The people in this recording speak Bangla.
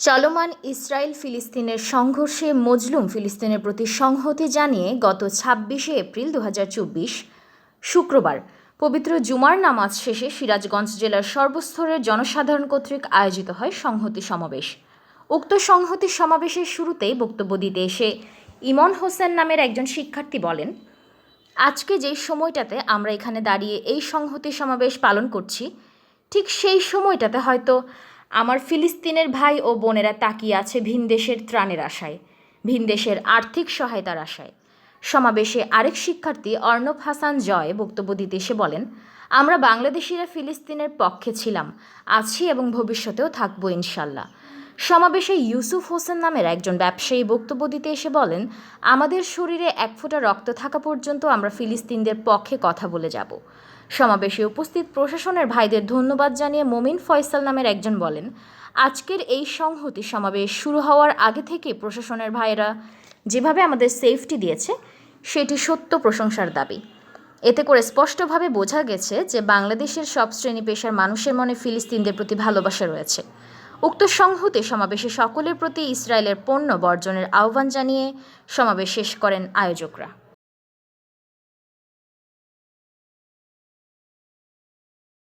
চলমান ইসরায়েল ফিলিস্তিনের সংঘর্ষে মজলুম ফিলিস্তিনের প্রতি সংহতি জানিয়ে গত ছাব্বিশে এপ্রিল দু হাজার চব্বিশ শুক্রবার পবিত্র জুমার নামাজ শেষে সিরাজগঞ্জ জেলার সর্বস্তরের জনসাধারণ কর্তৃক আয়োজিত হয় সংহতি সমাবেশ। উক্ত সংহতি সমাবেশের শুরুতেই বক্তব্য দিতে এসে ইমন হোসেন নামের একজন শিক্ষার্থী বলেন, আজকে যেই সময়টাতে আমরা এখানে দাঁড়িয়ে এই সংহতি সমাবেশ পালন করছি, ঠিক সেই সময়টাতে হয়তো আমার ফিলিস্তিনের ভাই ও বোনেরা তাকিয়ে আছে ভিনদেশের ত্রাণের আশায় ভিনদেশের আর্থিক সহায়তার আশায়। সমাবেশে আরেক শিক্ষার্থী অর্ণব হাসান জয় বক্তব্য দিতে এসে বলেন, আমরা বাংলাদেশিরা ফিলিস্তিনের পক্ষে ছিলাম, আছি এবং ভবিষ্যতেও থাকব ইনশাল্লাহ। সমাবেশে ইউসুফ হোসেন নামের একজন ব্যবসায়ী বক্তব্য দিতে এসে বলেন, আমাদের শরীরে এক ফোঁটা রক্ত থাকা পর্যন্ত আমরা ফিলিস্তিনদের পক্ষে কথা বলে যাব। সমাবেশে উপস্থিত প্রশাসনের ভাইদের ধন্যবাদ জানিয়ে মমিন ফয়সাল নামের একজন বলেন, আজকের এই সংহতি সমাবেশ শুরু হওয়ার আগে থেকে প্রশাসনের ভাইয়েরা যেভাবে আমাদের সেফটি দিয়েছে, সেটি সত্য প্রশংসার দাবি। এতে করে স্পষ্টভাবে বোঝা গেছে যে বাংলাদেশের সব শ্রেণি পেশার মানুষের মনে ফিলিস্তিনদের প্রতি ভালোবাসা রয়েছে। উক্ত সংহতি সমাবেশে সকলের প্রতি ইসরায়েলের পণ্য বর্জনের আহ্বান জানিয়ে সমাবেশ শেষ করেন আয়োজকরা।